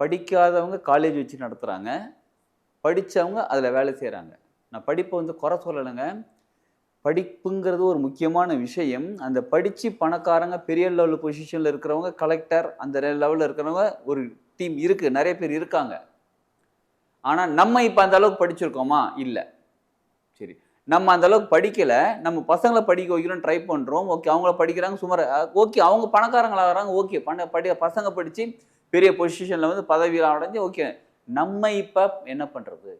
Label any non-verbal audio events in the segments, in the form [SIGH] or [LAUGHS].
படிக்காதவங்க காலேஜ் வச்சு நடத்துகிறாங்க படித்தவங்க அதில் வேலை செய்கிறாங்க நான் படிப்பை வந்து குறை சொல்லலைங்க. படிப்புங்கிறது ஒரு முக்கியமான விஷயம். அந்த படித்து பணக்காரங்க பெரிய லெவல் பொசிஷனில் இருக்கிறவங்க கலெக்டர் அந்த லெவலில் இருக்கிறவங்க ஒரு டீம் இருக்குது நிறைய பேர் இருக்காங்க. ஆனால் நம்ம இப்போ அந்த அளவுக்கு படிச்சிருக்கோமா? இல்லை. சரி. நம்ம அந்த அளவுக்கு படிக்கலை. நம்ம பசங்களை படிக்க வைக்கிறோம் ட்ரை பண்ணுறோம் ஓகே அவங்கள படிக்கிறாங்க சுமார் ஓகே அவங்க பணக்காரங்களாகிறாங்க ஓகே. பண படி பசங்க படித்து பெரிய பொசிஷனில் வந்து பதவி அடைஞ்சு ஓகே நம்ம இப்போ என்ன பண்ணுறது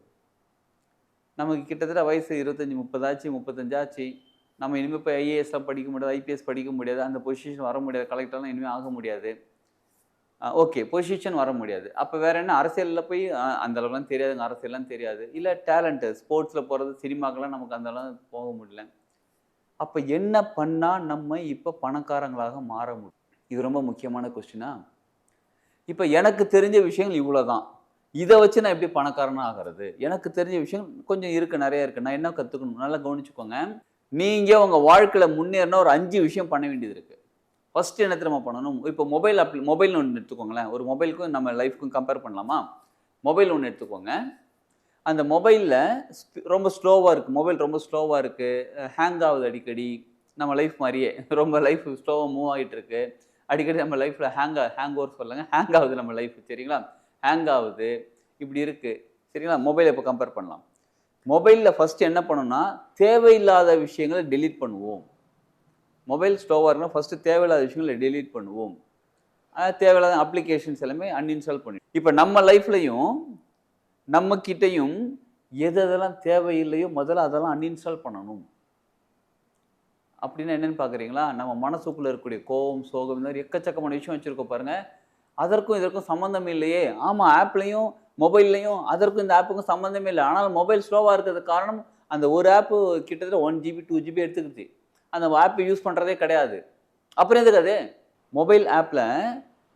நமக்கு கிட்டத்தட்ட வயசு இருபத்தஞ்சி முப்பதாச்சு முப்பத்தஞ்சாச்சு நம்ம இனிமேல் இப்போ ஐஏஎஸ்லாம் படிக்க முடியாது ஐபிஎஸ் படிக்க முடியாது அந்த பொசிஷன் வர முடியாது கலெக்டர்லாம் இனிமேல் ஆக முடியாது. ஓகே பொசிஷன் வர முடியாது. அப்போ வேற என்ன? அரசியலில் போய் அந்தளவுலாம் அந்த தெரியாதுங்க அரசியல்லாம் தெரியாது. இல்லை டேலண்ட்டு ஸ்போர்ட்ஸில் போகிறது சினிமாக்கெல்லாம் நமக்கு அந்தளவு போக முடியல. அப்போ என்ன பண்ணால் நம்ம இப்போ பணக்காரங்களாக மாற முடியும்? இது ரொம்ப முக்கியமான கொஸ்டினா இப்போ எனக்கு தெரிஞ்ச விஷயங்கள் இவ்வளோ தான் இதை வச்சு நான் எப்படி பணக்காரனாக ஆகிறது? எனக்கு தெரிஞ்ச விஷயம் கொஞ்சம் இருக்குது நிறைய இருக்குது நான் என்ன கற்றுக்கணும் நல்லா கவனிச்சுக்கோங்க. நீங்கள் உங்கள் வாழ்க்கையில் முன்னேறினா ஒரு அஞ்சு விஷயம் பண்ண வேண்டியது இருக்குது ஃபஸ்ட்டு என்ன தெரியுமா பண்ணணும்? இப்போ மொபைல் அப்ளி மொபைல் ஒன்று எடுத்துக்கோங்களேன். ஒரு மொபைலுக்கும் நம்ம லைஃப்க்கும் கம்பேர் பண்ணலாமா? மொபைல் ஒன்று எடுத்துக்கோங்க. அந்த மொபைலில் ரொம்ப ஸ்லோவாக இருக்குது மொபைல் ரொம்ப ஸ்லோவாக இருக்குது ஹேங் ஆகுது அடிக்கடி. நம்ம லைஃப் மாதிரியே. [LAUGHS] ரொம்ப லைஃப் ஸ்லோவாக மூவ் ஆகிட்டு இருக்குது அடிக்கடி நம்ம லைஃப்பில் ஹேங் ஹேங் ஓவர் சொல்லுங்க ஹேங் ஆகுது நம்ம லைஃப் சரிங்களா? ஹேங் ஆகுது. இப்படி இருக்குது சரிங்களா? மொபைலை இப்போ கம்பேர் பண்ணலாம்? மொபைலில் ஃபஸ்ட்டு என்ன பண்ணணும்னா தேவையில்லாத விஷயங்களை டெலீட் பண்ணுவோம். மொபைல் ஸ்டோவாக இருந்தால் ஃபஸ்ட்டு தேவையில்லாத விஷயங்களை டெலீட் பண்ணுவோம். தேவையில்லாத அப்ளிகேஷன்ஸ் எல்லாமே அன்இன்ஸ்டால் பண்ணி இப்போ நம்ம லைஃப்லையும் நம்மக்கிட்டையும் எது எதெல்லாம் தேவையில்லையோ முதல்ல அதெல்லாம் அன்இன்ஸ்டால் பண்ணணும். அப்படின்னா என்னென்னு பார்க்குறீங்களா? நம்ம மனசுக்குள்ளே இருக்கக்கூடிய கோவம் சோகம் இந்த மாதிரி எக்கச்சக்கமான விஷயம் வச்சுருக்கோம் பாருங்கள் அதற்கும் இதற்கும் சம்மந்தம் இல்லையே. ஆமாம் ஆப்லேயும் மொபைல்லையும் அதற்கும் இந்த ஆப்புக்கும் சம்மந்தமே இல்லை. ஆனால் மொபைல் ஸ்லோவாக இருக்கிறதுக்கு காரணம் அந்த ஒரு ஆப்பு கிட்டத்தட்ட ஒன் ஜிபி டூ ஜிபி எடுத்துக்கிச்சு அந்த ஆப் யூஸ் பண்ணுறதே கிடையாது. அப்புறம் எதுக்காது மொபைல் ஆப்பில்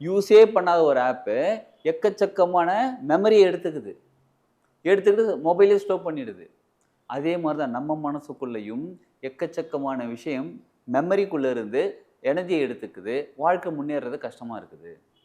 யூஸே பண்ணாத ஒரு ஆப்பு எக்கச்சக்கமான மெமரியை எடுத்துக்குது. எடுத்துக்கிட்டு மொபைலே ஸ்டோப் பண்ணிடுது. அதே மாதிரி தான் நம்ம மனசுக்குள்ளேயும் எக்கச்சக்கமான விஷயம் மெமரிக்குள்ளே இருந்து எனர்ஜியை எடுத்துக்குது. வாழ்க்கை முன்னேறது கஷ்டமாக இருக்குது.